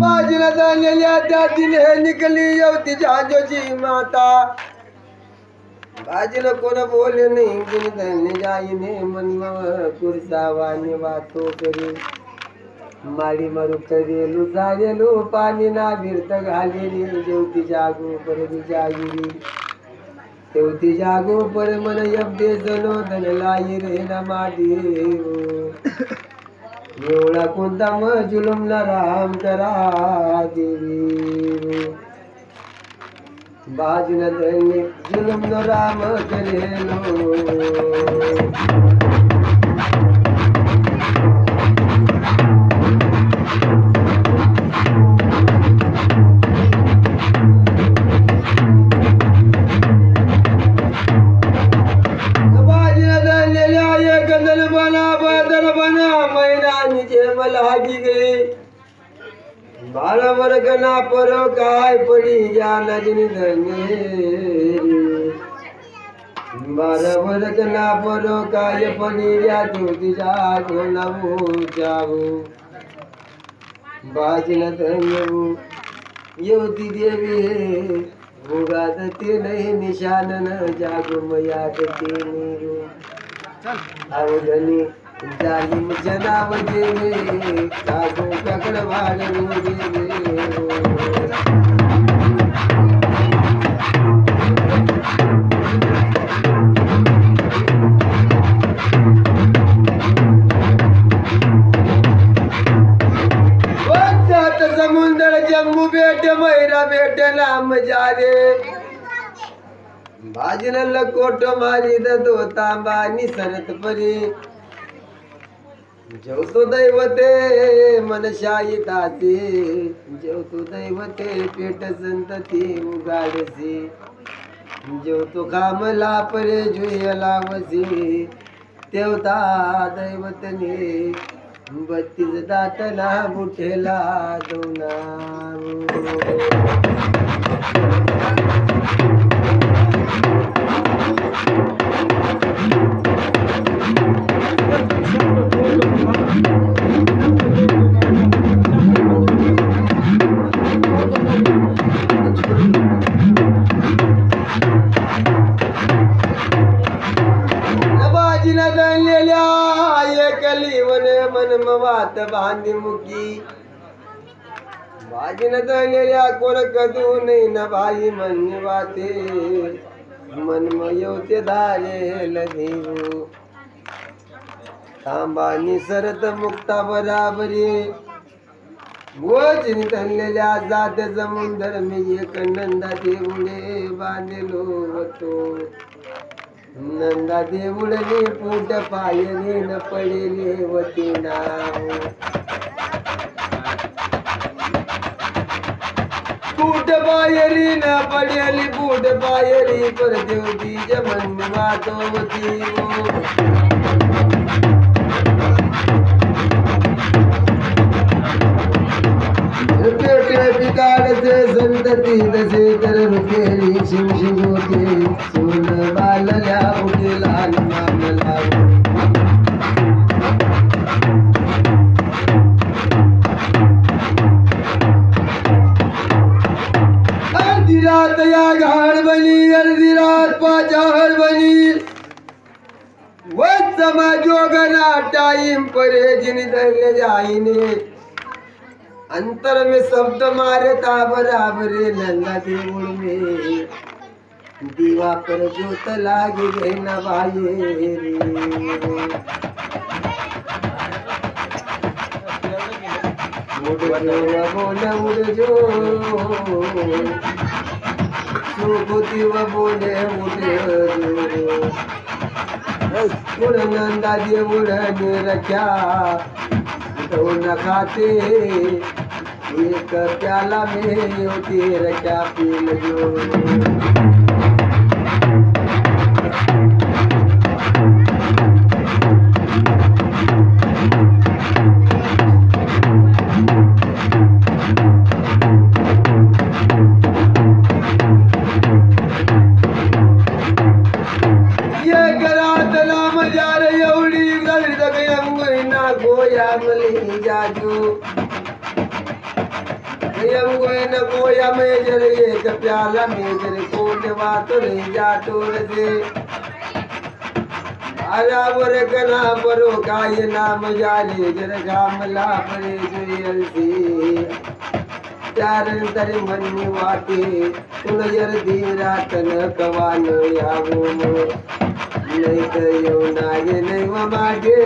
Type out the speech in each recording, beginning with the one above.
बाजीला जाणलेल्या त्या दिन हे निकली येवती जाजोची माता. बाजीला कोण बोले नाही कुणी धन्य जाईने मन कुरसावाने वातो करी. माडी मारू करेलू जागेलू पाणी ना बिरत घालेली देवती जागू परदी जागिरी. देवती जागो पर मन यब्दे जलो धन लाई रे ना माडी. एवढा कोणता म जुलुम न राम करा देवी. बाजून धन्य जुलुम न राम करेलो. पडी या नदीने धरणे परो काय पडी या तुझ्या कोणा जाऊ बाजीला धन्यू येवती देवी हे ते नाही निशान न जागो मयात ते निरू अवधनी जालिम जनाव देवे जागो ककड वाढू देवे भाजन कोट मारी दो तांबा निसरत परी. जेवतो दैवते मनशाई ताते जेवतो दैवते पेट संतती उगाडसी. जेवतो कामला परे जुयला लावसी. तेवता दैवतने बत्तीस दातला बुठेला दोना बाजीनं जाणलेल्या कोण कदू नाही न भाई मन वाते. मन मयोते धारे देऊ थांबा निसरत मुक्ता बराबरी. वचनी धरलेल्या जात समुंदर मी एक नंदा देऊळे बांधलो होतो. नंदा देऊळने पुट पायने न पडेले वती नाव. पोट पायरी न पडेली पोट पायरी पर देवती जमन वाटवती पेटे पिकाडचे संतती तसे तर केली शिव शिव होते सोन बालल्या उठे लाल मामला. वत जोगना टाइम परे धरले जाईने अंतर में शब्द मारे ताबराबरे नंदा देऊळ में दीवा पर जोत लागे गे न बाये रे. उड़ जो बोल उड़ जो बोले उड़ नंदा जे रखा खाते प्यला में मेजर एक प्याला मेजर कोट वातो रे जातो रे आरावर कना परो काय नाम जाले जर गामला परे जुयल से चार तरी मन वाटे तुल जर धीरा तन कवान यावो. नाही तर येऊ नागे नाही मागे.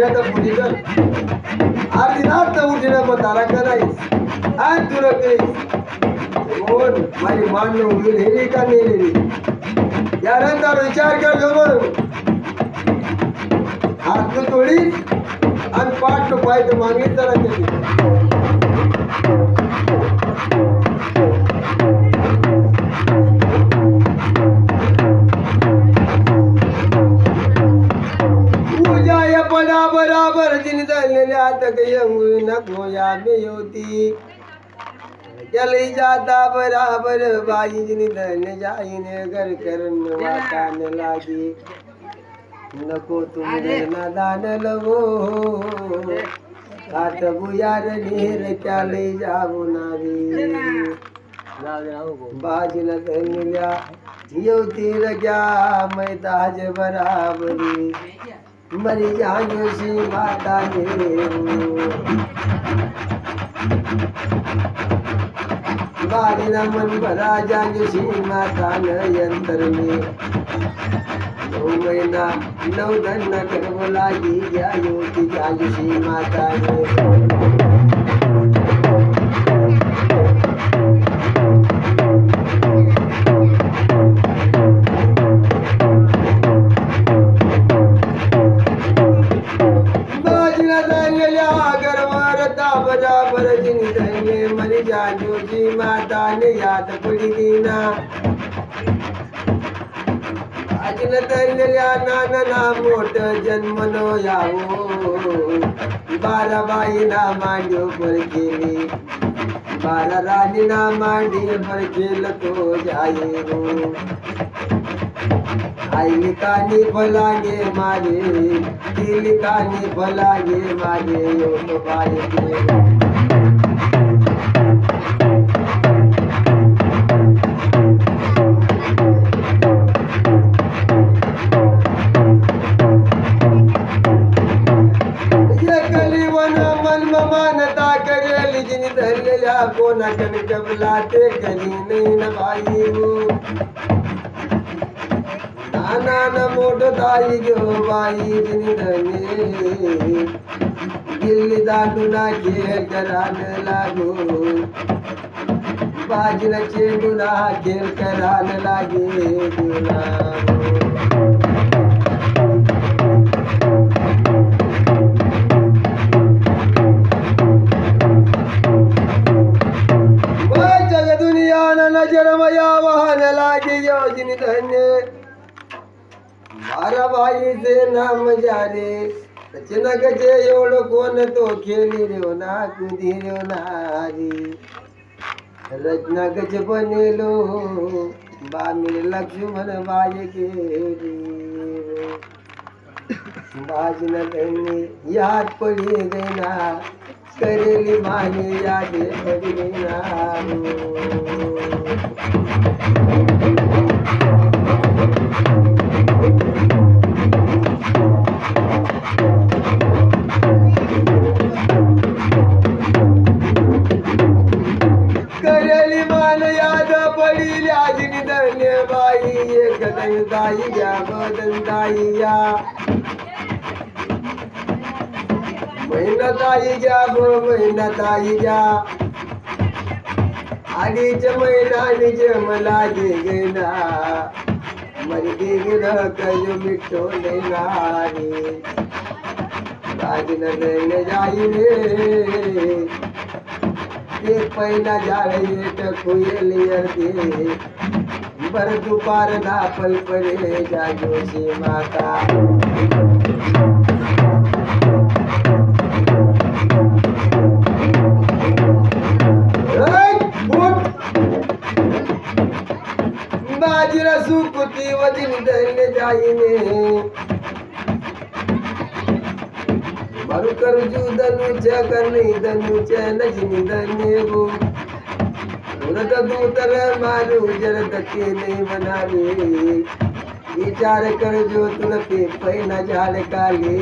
म्हणली इच्छा तर पुढे कर अर्धी रात तर उठिना मग तारा करायच आज तुला काही बोल माझी मान उभी हेली का नेलेली यानंतर विचार कर जवळ. हात तू तोडी आणि पाठ पाय तर मागे जरा या पडा बराबर जिन चाललेल्या तक यंगू नको या होती चली जाता बराबर बाई जिन धन जाईने घर करन वाटान लागी. नको तुम्ही नादान लवो. कात बुयार नेर चाले जाऊ नारी. बाजीला धनल्या येवती रग्या मैदाज बराबरी. मरी जायोशी माता देऊ बारीना मन भरा जायोशी माता न यंतर नौ नऊ महिना नऊ धन गर्भ लागी जायोती जायोशी माता ने माताने याद पडी दिना अजून धरलेल्या नाना मोठ जन्म नो यावो बारा बाईना मांडीव पर केली. बारा राणीना मांडी पर केल तो जाये आईली कानी फलागे मागे तिली कानी फलागे मारे योग बायके कली नाही न बाई नाना न मोठ ताई गो बाई जिनी धने दिल्ली दांडूना खेळ धन्य। मारा नाम जारे सचिन गजे एवढं कोण तो खेळी रेव हो ना कुदी रेव हो नारी रचना गज बनेलो हो, बामीर लक्ष्मण बाई गेली बाजन त्यांनी याद पडी देना करेली माने याद पडी देना मान याद पडी आजनी धन्य बाई एक दैदाई या बदन दाई या महिना ताई घ्या गो महिना ताई घ्या. अडीच महिना निज मला गेना मरी गिरह कयो मिठो नारी राजन देणे जाई रे. ते पहिला झाड येत कोयल येते बर दुपार ना पलपले जागो से माता। बाजीरा सुकुती वजन धन्य जाईने అనుకరుజు ధనుజ కర్ణి ధనుజ నజిని ధన్యవు धन्यगो దూతర మారు मारू जरत केले म्हणाले विचार करजो तुला पे पैना झाड काले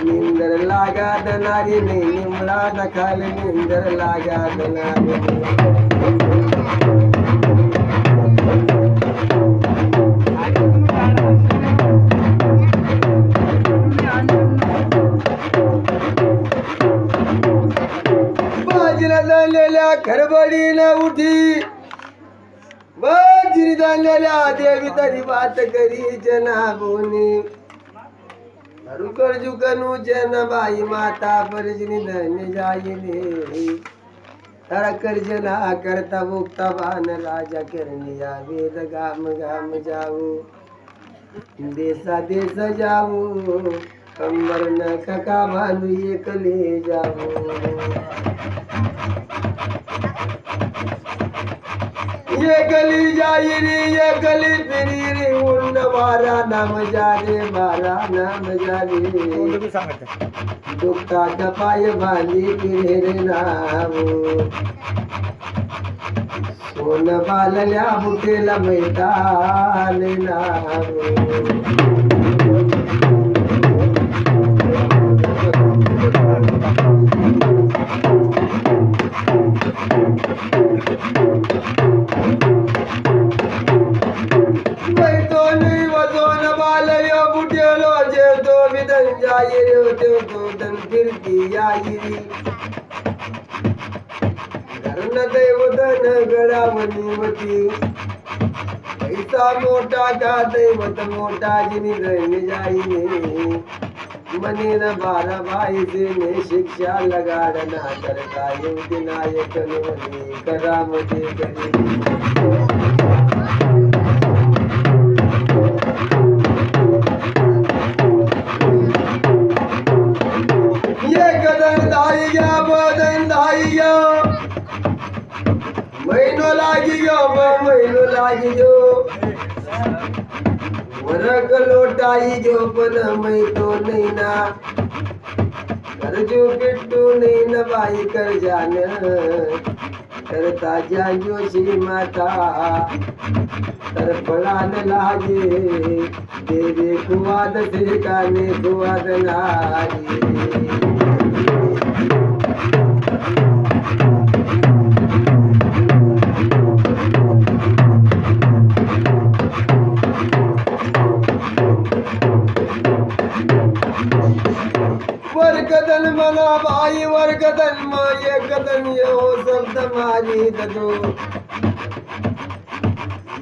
निंदर लागा दनारी ने निमळा नखाल निंदर लागा दनारी बाजीला खरबडीनं उठी. बाजी झालेल्या देवी तरी बात करी जना बोनी रुकर जुकनु जन बाई माता परजनी धन्य जाईने तारा करजना करता भोगता बान राजा करनिया वेद गाम गाम जाऊ. देसा देश जाऊ. कंबर न कका बांधू एकले जाऊ. ये गली जाई रे ये गली फिरी रे उन्न मारा नाम जाने मारा नाम जाने। दुखता पाय बांधी फिरे रे नाम। सोन बालल्या बुटेला मैदान नाम। मोठा का दैवत मोठा जिनी धन जाईने. मने बारा बाई ने शिक्षा लगाडना करता येऊ नायक नवनी करामती करी महिनो लागी गो महिनो लागी गो वरक लोटाई जो पण मई तो नाही ना करजो पिट्टू नाही न बाई कर जान. करता जांजो श्री माता. तर फळान लागे. देवे कुवाद से काने कुवाद लागे कदन मना भाई वर कदन मां ये कदन यो सब तमारी दजो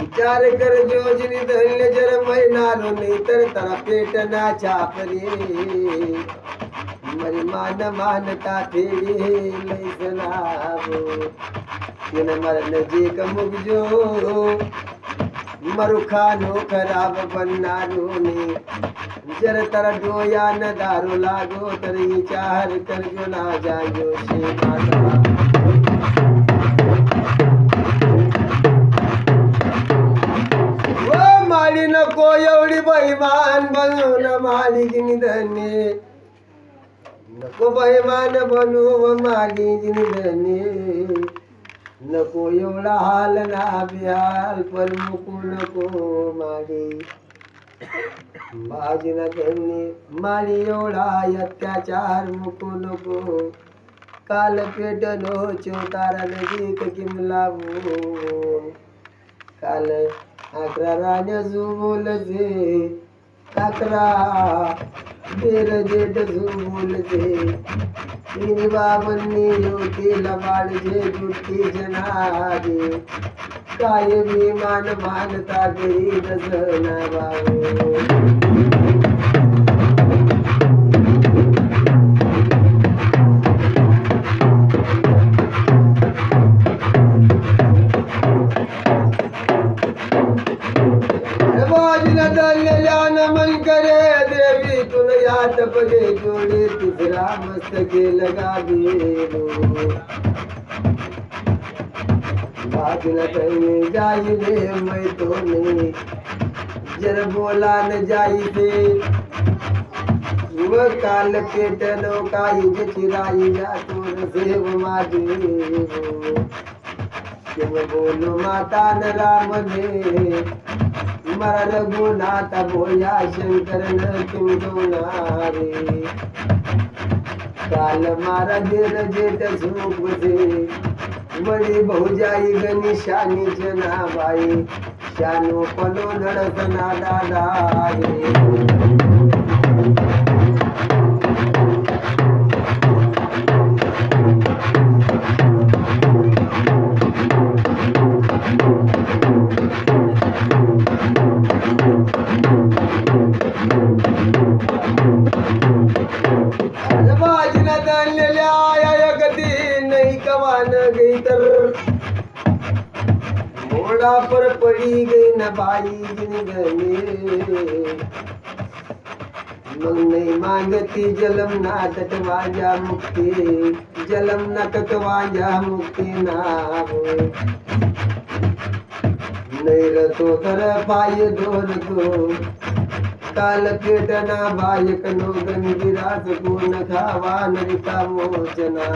विचार कर जो जिनी धन जर महीना रो नहीं तर तरा पेट ना छाप रे मरी मान मान का थेड़ी नहीं सलाबो इन मरन खानो खराब बनारो ने जर तर डोया न दारू लागो तर विचार कर जो ना जायो शे माता। माली नको एवढी बैमान बनू न मालिक निधने। नको बैमान बनू व मालिक नको एवढा हाल ना बिहाल पण मुकू नको माडी बाजीना त्यांनी माळी एवढा अत्याचार मुकू नको काल पेटलो चौतारा नजीक किमला काल अकरा राण्या झुबोलचे अकरा तेर जेठ झुबोलचे तिने बाबांनी योतीला बाळजे जुटी जनारे काय विमान मान मानता गरी दसना बाबू याद पडे जोडे तिसरा मस्तके बात न। तने जाई रे मैं तो नहीं जर बोला न जाई थे व काल के टनो पेटन काही चिराई जा तोर सेव माझे किम बोलो माता न राम ने? मरा रघुनाथ बोया शंकर न किंडोनारे काल मारा देर जेठ सुख से बळी बहुजाई गणेशानी जनाबाई शानू पलो नडसना दादा बाई जिन मग नाही मागती जलम ना तटवाजा मुक्ती जलम ना तटवाजा मुक्ती नाव. नाही रतो तर पाय दोरतो काल पेटना बायक नो गंगिरास गुण खावा नरिता मोचना.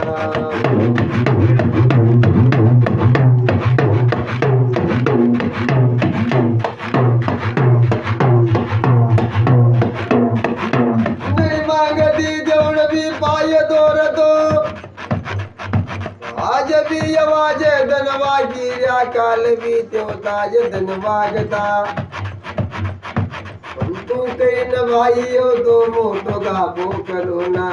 धनवा गिर्या काल बी तेवताज धन वागता। तू काही न भाई हो तो मोठो गाभो करो ना।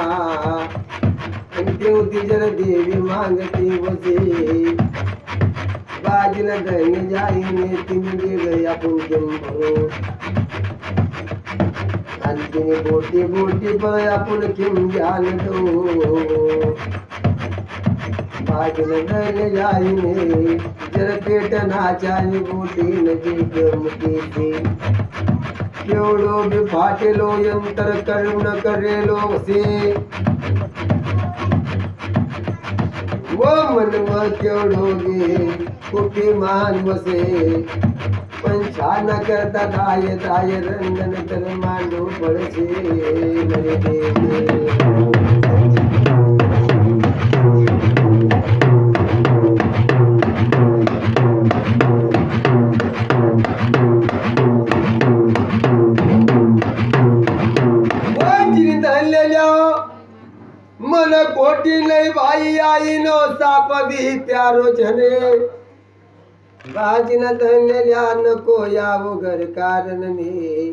आणि तेवती जर देवी मागती बसे हो बाजीला धन जाईने तिने गई आपण केम भरो आणि तिने बोटी बोटी पर आपण केम जान दो नर जाईने जर पेट नाचानी बोटी नदी गमती केवढो बी फाटेलो यंतर करुण करेलो से व मन म केवढो बी कुठे मान वसे. पण छान करता दाय दाय रंगन तर मांडू पडसे मन कोटी नाही बाई आई नो साप भी प्यारो छने बाजीना धरलेल्या नको याव घर कारण ने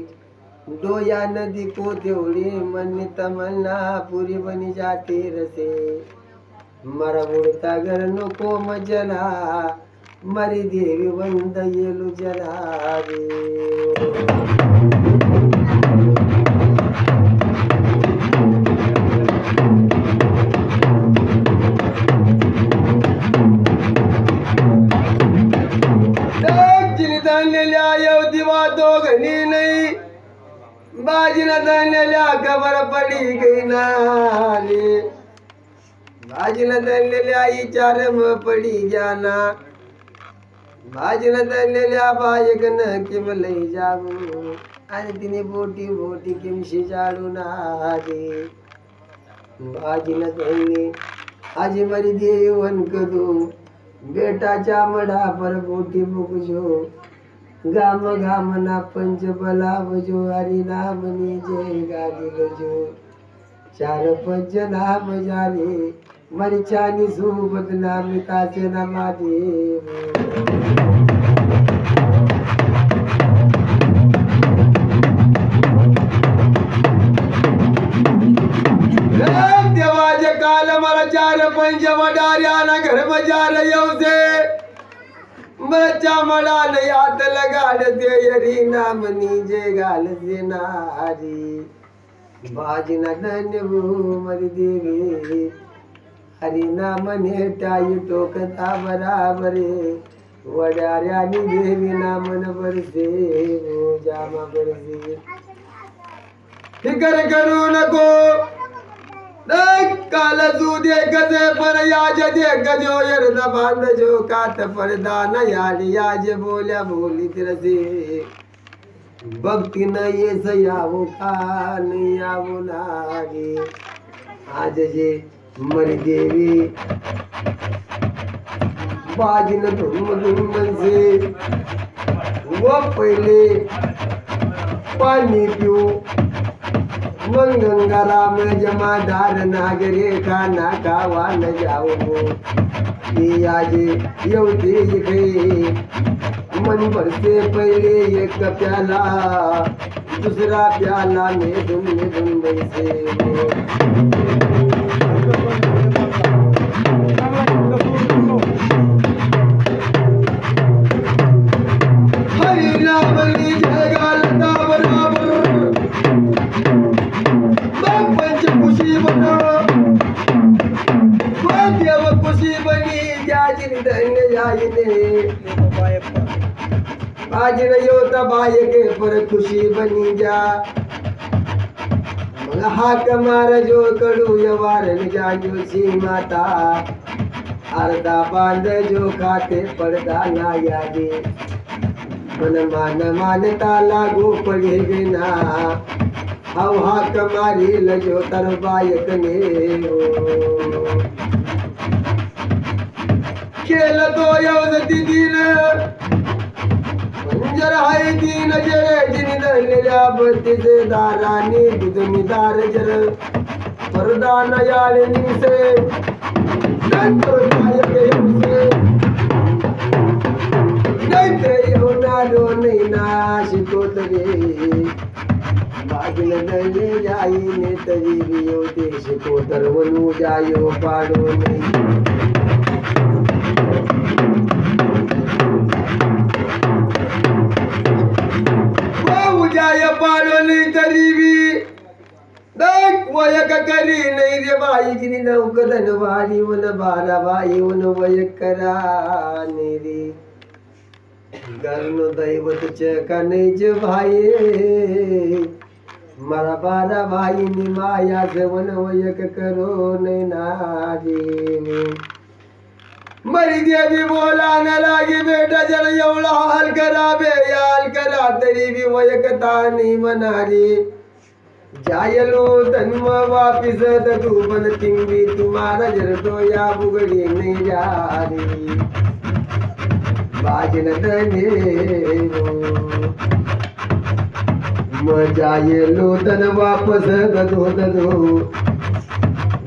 डोया नदी को देवडी मन तमन्ना पुरी बनी जाते रसे. मरा उडता घर नको मजना. मरी देवी बंद येलू जरा बाजीला जाणलेल्या खबर पडी गई नाली. बाजीला जाणलेल्या विचार म पडी जाना बाजीला जाणलेल्या बायक न किम लई जाऊ आणि तिने बोटी बोटी किमशी जाळून आली बाजीला जाणले आजी मरी देवन कदू. बेटाच्या मढा पर बोटी बुकजो गाम गाम ना पंच बलावजो हरी नाम नि जय गादी गजो चार पंच नाम जाने मरचानी सोबत नाम ताचे ना माझे देवाचे काल मला चार पंच वडार्या ना घर बजाला येऊ दे मच्या मळाल यातल लगाड ते हरी नाम निजे गाल से नारी बाजना धन्य भूमरी देवी। हरी नाम नेटाई टोकता बराबरे। वडाऱ्यानी देवी नामन बरसे हो जामा बरसे। फिकर करू नको। काल तू दे गजे पर याज दे गजो यरद बांध जो कात पर दान याडी याज बोल्या बोली तिरसे। भक्ती न येस यावो खान यावो लागे। आज जे मरी देवी। बाजीन धुम धुम म्हणजे व पहिले पाणी पिऊ मग गंगाराम जमादार नागरे का खावा न जाओ मी आजे येवते इकडे मन भरते पहिले एक प्याला दुसरा प्याला मेदून मेदून बैसे. पर खुशी बनी जा. हाक मार जो कडू यवारन जाजो सी माता. अर्धा बांध जो खाते पडदा ना यादी मन मान मानता लागू पडे बिना. हाव हाक मारी लजो तर बायक ने ڪيل دو يودتي دين ونجره هاي تي نجهي دين درنيا ب تي دي داراني دي دي دارجر پر دان يا لي تي سي نتر يا کي سي نه تي يونا نو نيشي کوت جي باغن نه ني هاي ني تي وي تي سي उजाय पाडवली तरी बी. दक वयक करी नाही रे बाई गिनी नौक धनवारी वन बारा बाई वन वयक करा नाही रे. कर्ण दैवत कनेज भाई मला बारा भाई नि माया वन वयक करो नाही नारी मरी देवी बोला न लागी बेटा जरा एवढा हाल करा बे याल करा तरी बी वयकता नाही म्हणारी जायलो तन्म वापिस तू पण तिंगी तुम्हाला जर तो या बुगडी नाही जारी बाजन तने मजा येलो तन वापस ददो ददो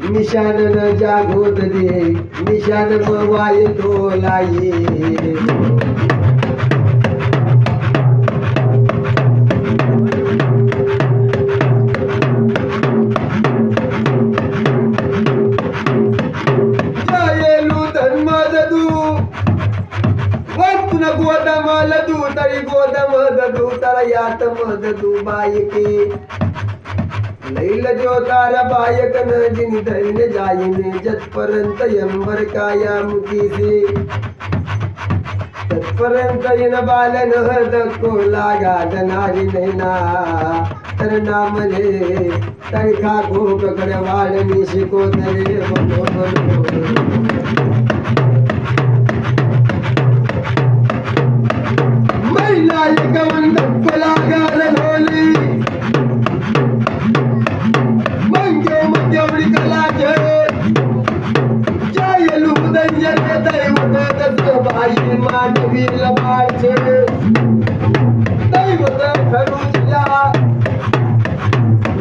निशान न जागोत दे निशान मवाय तो लाये. जायेलू धर्म ददू वतन गोदम लदू तरी ददू मददू बायके. लैल ज्योतार तार न जिन धैर्य जाईने जतपर्यंत यंबर काया मुखीसी तत्पर्यंत इन बालन दको लागा दनारी नैना। तर नामले तरी खा गोकडे वाळणी शिको तरे बनो बनो। महिला एक लागा लागाल పాటి వీళ్ళ పాటి దైవత కరుణిలా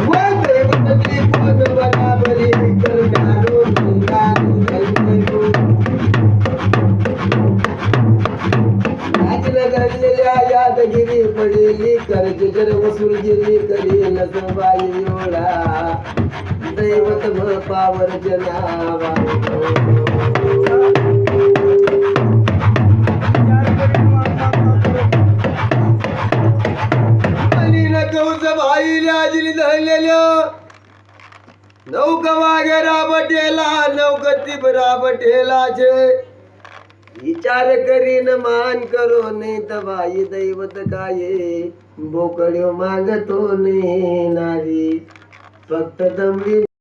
వై దైవత దీపత బరాబరి కరుణారో నిదాను దైవతో రాజల దల్లిలా యాదగిరి పడేలి కరజర వసూల్ గిరి కరి నసబాయి యోడా దైవత పావర్ జనావా नौका वागे राबटेला नौकती राबटेला छे. विचार करीन मान करो ने तबाई दैवत काये. बोकड्यो मागतो ने नारी. फक्त दमली